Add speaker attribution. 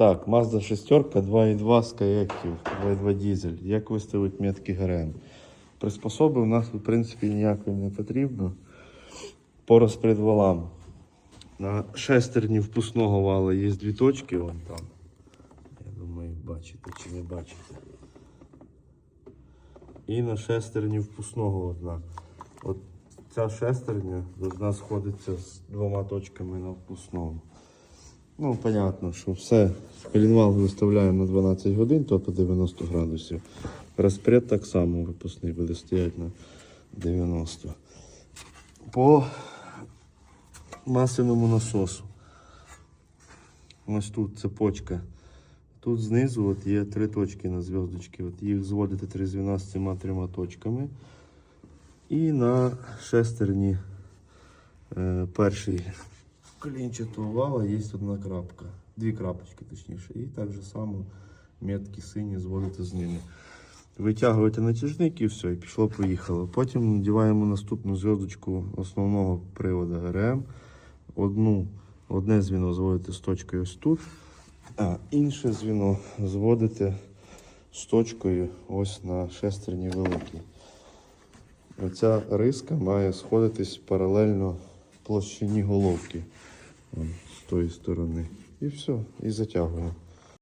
Speaker 1: Так, Mazda 6, 2.2 Skyactiv, 2.2 дизель. Як виставити метки ГРМ? Приспособи у нас, в принципі, ніякої не потрібно. По розпредвалам. На шестерні впускного вала є дві точки, вон там. Я думаю, бачите чи не бачите. І на шестерні впускного одна. От ця шестерня должна сходитися з двома точками на впускному. Ну, понятно, що все. Колінвал виставляємо на 12 годин, тобто 90 градусів. Розпред так само випускний буде стояти на 90. По масляному насосу. Ось тут цепочка. Тут знизу от є три точки на зв'язочки. Їх зводите три з цими трьома точками. І на шестерні е, перший колінчатого вала є одна крапка. Дві крапочки, точніше. І так же само метки сині зводите з ними. Витягуєте натяжник і все, і пішло-поїхало. Потім надіваємо наступну зв'язочку основного приводу ГРМ. Одну, одне звіно зводите з точкою ось тут, а інше звіно зводите з точкою ось на шестерні великій. Оця риска має сходитись паралельно площині головки з тої сторони. І все, і затягуємо.